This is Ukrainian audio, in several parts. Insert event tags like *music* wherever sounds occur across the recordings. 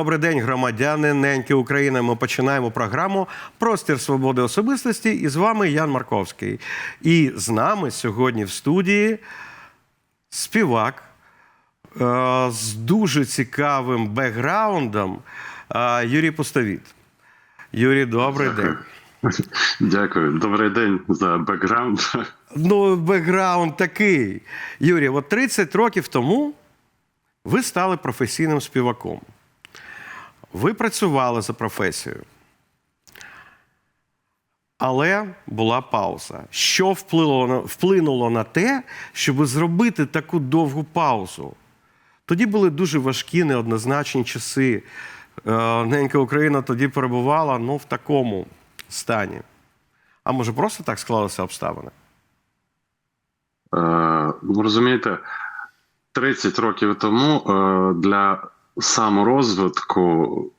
Добрий день, громадяни неньки України. Ми починаємо програму Простір свободи особистості. І з вами Ян Марковський. І з нами сьогодні в студії співак е, з дуже цікавим бекграундом е, Юрій Пустовіт. Юрій, добрий день. Дякую. Добрий день за бекграунд. Ну, бекграунд такий. Юрій, от 30 років тому ви стали професійним співаком. Ви працювали за професією. Але була пауза. Що вплинуло на, вплинуло на те, щоб зробити таку довгу паузу? Тоді були дуже важкі, неоднозначні часи. Е, Ненька Україна тоді перебувала ну, в такому стані. А може, просто так склалися обставини? Е, ну, розумієте, 30 років тому е, для саморозвитку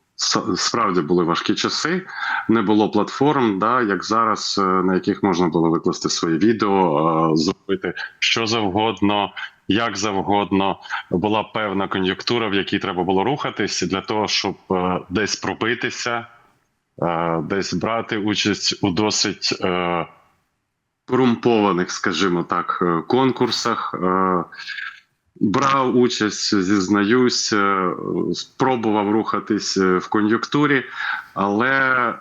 справді були важкі часи. Не було платформ, да, як зараз, е, на яких можна було викласти свої відео, е, зробити що завгодно, як завгодно. Була певна кон'юнктура, в якій треба було рухатись для того, щоб е, десь пробитися, десь брати участь у досить. Корумпованих, скажімо так, конкурсах. Брав участь, зізнаюсь, спробував рухатись е, в кон'юнктурі, але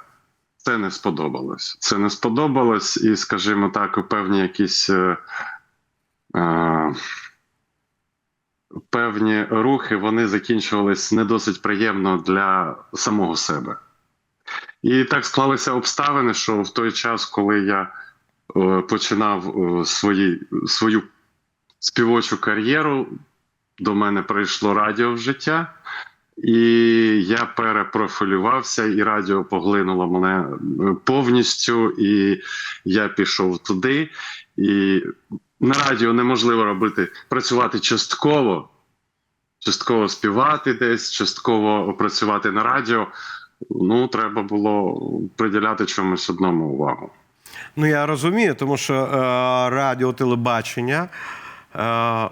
це не сподобалось. Це не сподобалось, і, скажімо так, певні якісь е, е, певні рухи вони закінчувались не досить приємно для самого себе. І так склалися обставини, що в той час, коли я е, починав свої, свою співочу кар'єру, до мене прийшло радіо в життя, і я перепрофілювався, і радіо поглинуло мене е, повністю, і я пішов туди. І на радіо неможливо робити працювати частково, частково співати десь, частково працювати на радіо. Ну, треба було приділяти чомусь одному увагу. Ну, я розумію, тому що е, радіо, телебачення,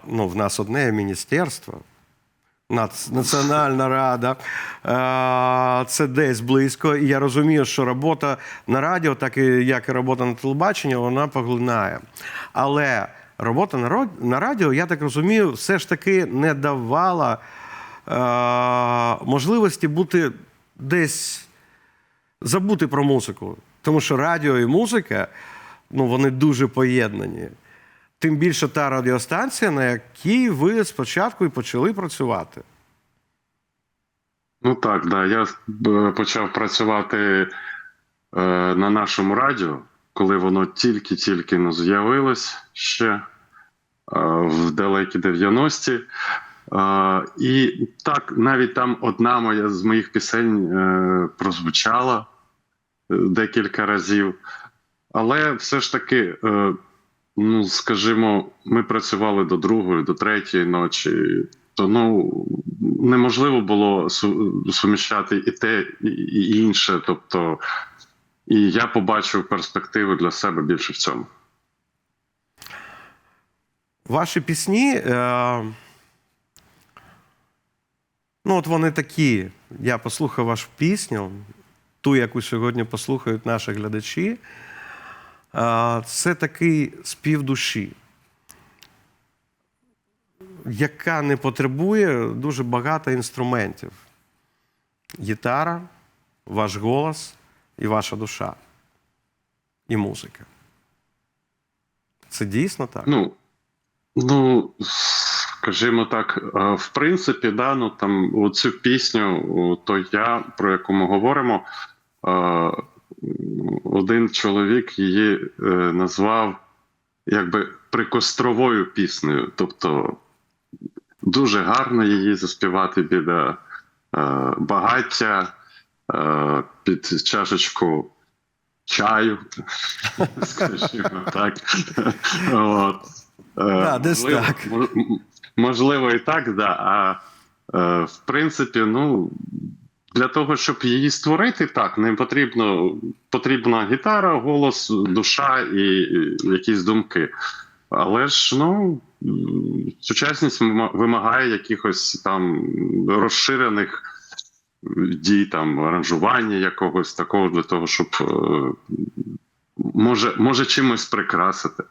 ну, в нас одне міністерство, Національна рада, це десь близько. І я розумію, що робота на радіо, так і як і робота на телебаченні, вона поглинає. Але робота на, радіо, я так розумію, все ж таки не давала можливості бути десь забути про музику. Тому що радіо і музика, ну, вони дуже поєднані. Тим більше та радіостанція, на якій ви спочатку і почали працювати. Ну так, да. Я е, почав працювати е, на нашому радіо, коли воно тільки-тільки ну, з'явилось ще е, в далекі 90-ті. Е, і так, навіть там одна моя з моїх пісень е, прозвучала е, декілька разів. Але все ж таки, е, ну скажімо, ми працювали до другої, до третьої ночі. То ну неможливо було суміщати і те, і- інше. Тобто, і я побачив перспективу для себе більше в цьому. Ваші пісні. Е... Ну, от вони такі. Я послухав вашу пісню, ту, яку сьогодні послухають наші глядачі. Це такий спів душі, яка не потребує дуже багато інструментів. Гітара, ваш голос і ваша душа, і музика. Це дійсно так? Ну, ну скажімо так, в принципі, да, ну там оцю пісню, то я, про яку ми говоримо, один чоловік її е, назвав якби прикостровою піснею. Тобто дуже гарно її заспівати біля е, багаття е, під чашечку чаю, *laughs* скажімо так. От. Е, Да, десь можливо, так. Можливо, і так, да. А е, в принципі, ну. Для того, щоб її створити, так, не потрібно потрібна гітара, голос, душа і, якісь думки. Але ж ну сучасність вимагає якихось там розширених дій, там аранжування якогось такого для того, щоб е, може, може чимось прикрасити.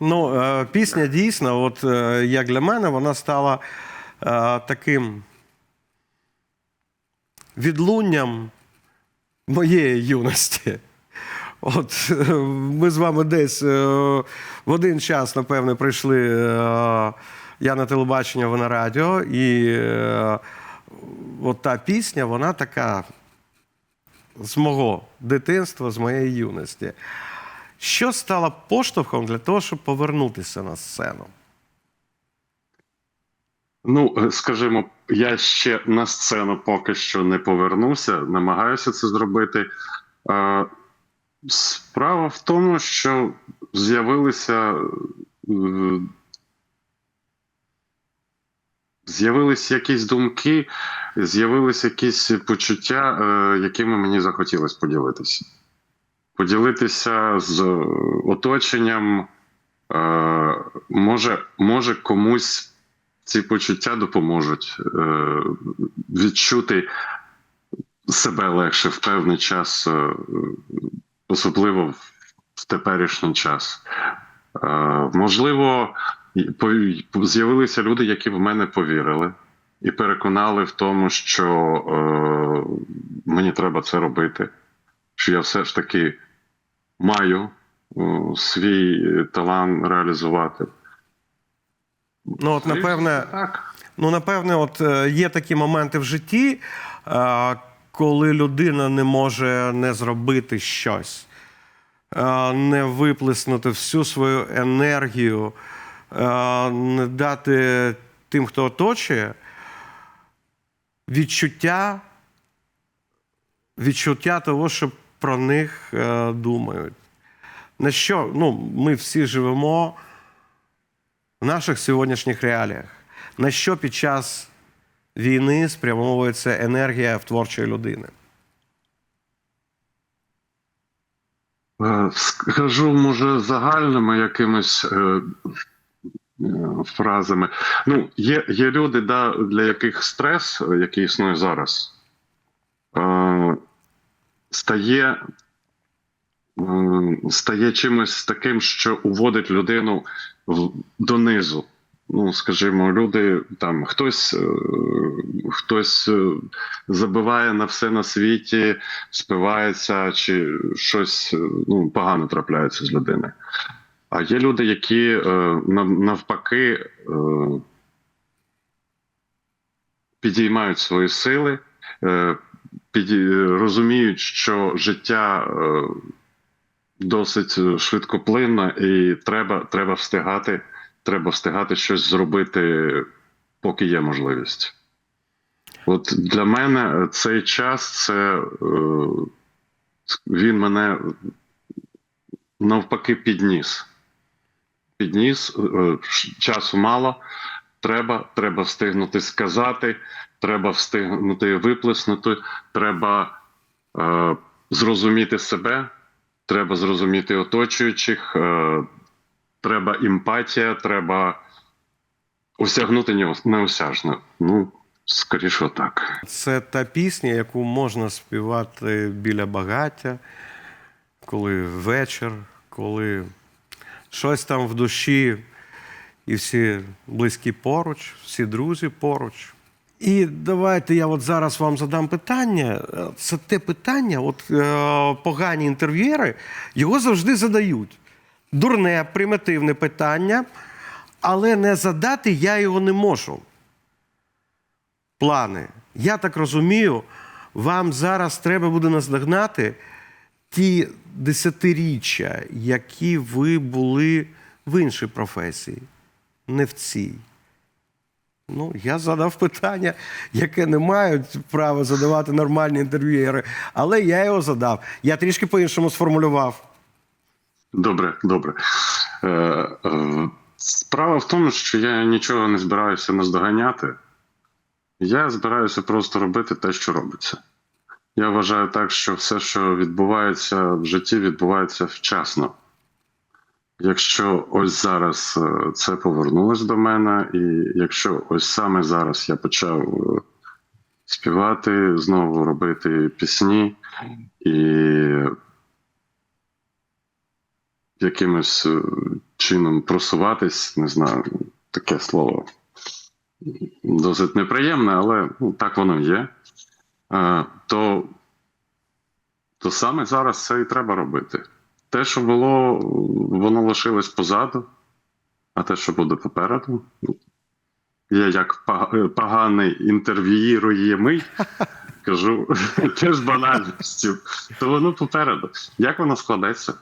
Ну, е, пісня дійсно, от е, як для мене, вона стала таким відлунням моєї юності. От ми з вами десь е, в один час, напевне, прийшли. е, Я на телебачення, ви на радіо, і е, от та пісня, вона така з мого дитинства, з моєї юності. Що стало поштовхом для того, щоб повернутися на сцену? Ну, е, скажімо, я ще на сцену поки що не повернувся, намагаюся це зробити. Е, Справа в тому, що з'явилися. е, З'явились якісь думки, з'явились якісь почуття, якими мені захотілося поділитися. Поділитися з оточенням. Може, може комусь ці почуття допоможуть е, відчути себе легше в певний час, е, особливо в теперішній час. Е, можливо, з'явилися люди, які в мене повірили і переконали в тому, що е, мені треба це робити, що я все ж таки маю свій талант реалізувати. Ну, от, напевне, Так. ну, напевне, от е, є такі моменти в житті, е, коли людина не може не зробити щось, е, не виплеснути всю свою енергію, не дати тим, хто оточує, відчуття, відчуття того, що про них думають. На що ну, ми всі живемо в наших сьогоднішніх реаліях, на що під час війни спрямовується енергія в творчої людини? Е, Скажу, може, загальними якимись е, е, фразами. Ну, є, є люди, да, для яких стрес, який існує зараз, е, стає, стає чимось таким, що уводить людину донизу. Ну, скажімо, люди там хтось, е, хтось е, забиває на все на світі, спивається, чи щось е, ну, погано трапляється з людини. А є люди, які навпаки підіймають свої сили, розуміють, що життя досить швидкоплинне, і треба, треба встигати, треба встигати щось зробити, поки є можливість. От для мене цей час це е, він мене навпаки підніс. Підніс, е, часу мало. Треба, треба встигнути сказати, треба встигнути виплеснути, треба е, зрозуміти себе, треба зрозуміти оточуючих, е, треба емпатія, треба осягнути неос- неосяжне. Ну, скоріше отак. Це та пісня, яку можна співати біля багаття, коли вечір, коли щось там в душі, і всі близькі поруч, всі друзі поруч. І давайте я от зараз вам задам питання. Це те питання, от е, погані інтерв'єри його завжди задають. Дурне, примітивне питання, але не задати я його не можу плани. Я так розумію, вам зараз треба буде наздогнати ті десятиріччя, які ви були в іншій професії, не в цій. Ну, я задав питання, яке не мають права задавати нормальні інтерв'юєри, але я його задав. Я трішки по-іншому сформулював. Добре, добре. Е, е, справа в тому, що я нічого не збираюся наздоганяти. Я збираюся просто робити те, що робиться. Я вважаю так, що все, що відбувається в житті, відбувається вчасно. Якщо ось зараз е, це повернулось до мене, і якщо ось саме зараз я почав е, співати, знову робити пісні і якимось е, чином просуватись, не знаю, таке слово досить неприємне, але ну, так воно є. То, то саме зараз це і треба робити. Те, що було, воно лишилось позаду, а те, що буде попереду, я як пога- поганий інтерв'юєруємий, *laughs* кажу теж банальністю, то воно попереду. Як воно складеться?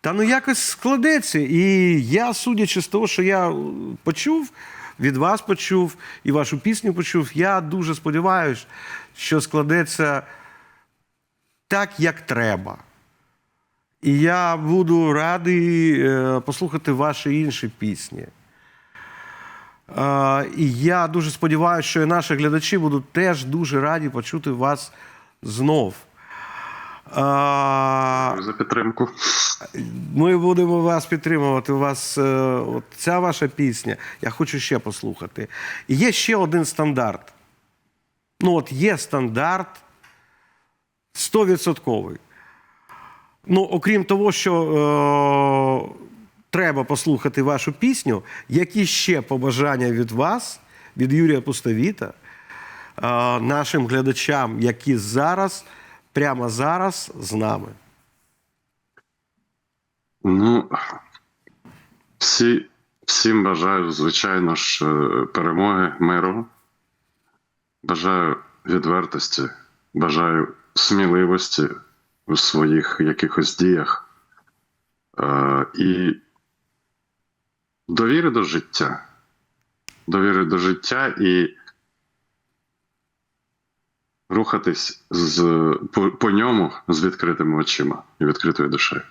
Та ну якось складеться. І я, судячи з того, що я почув, від вас почув і вашу пісню почув, я дуже сподіваюся, що складеться так, як треба. І я буду радий е, послухати ваші інші пісні. І я дуже сподіваюся, що і наші глядачі будуть теж дуже раді почути вас знов. За підтримку. ми будемо вас підтримувати. У вас е, от ця ваша пісня. Я хочу ще послухати. Є ще один стандарт. Ну, от є стандарт 100%. Ну, окрім того, що е, треба послухати вашу пісню, які ще побажання від вас, від Юрія Пустовіта, е, нашим глядачам, які зараз, прямо зараз з нами. Ну, всі, всім бажаю, звичайно ж, е, перемоги, миру. Бажаю відвертості, бажаю сміливості у своїх якихось діях е, і довіри до життя. Довіри до життя і рухатись з, по, по ньому з відкритими очима і відкритою душею.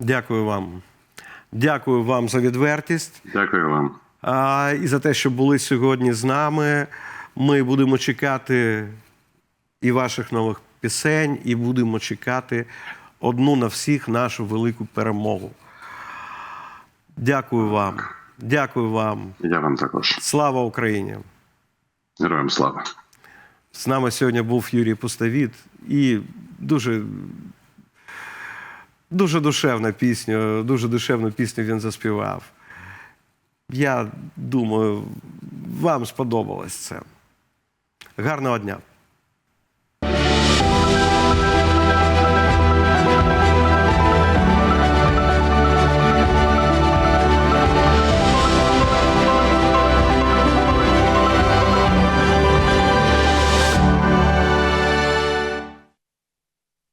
Дякую вам. Дякую вам за відвертість Дякую вам. а, і за те, що були сьогодні з нами. Ми будемо чекати і ваших нових пісень, і будемо чекати одну на всіх нашу велику перемогу. Дякую вам. Дякую вам. Я вам також. Слава Україні! Героям слава. З нами сьогодні був Юрій Пустовіт і дуже, дуже душевна пісня, дуже душевну пісню він заспівав. Я думаю, вам сподобалось це. Гарного дня!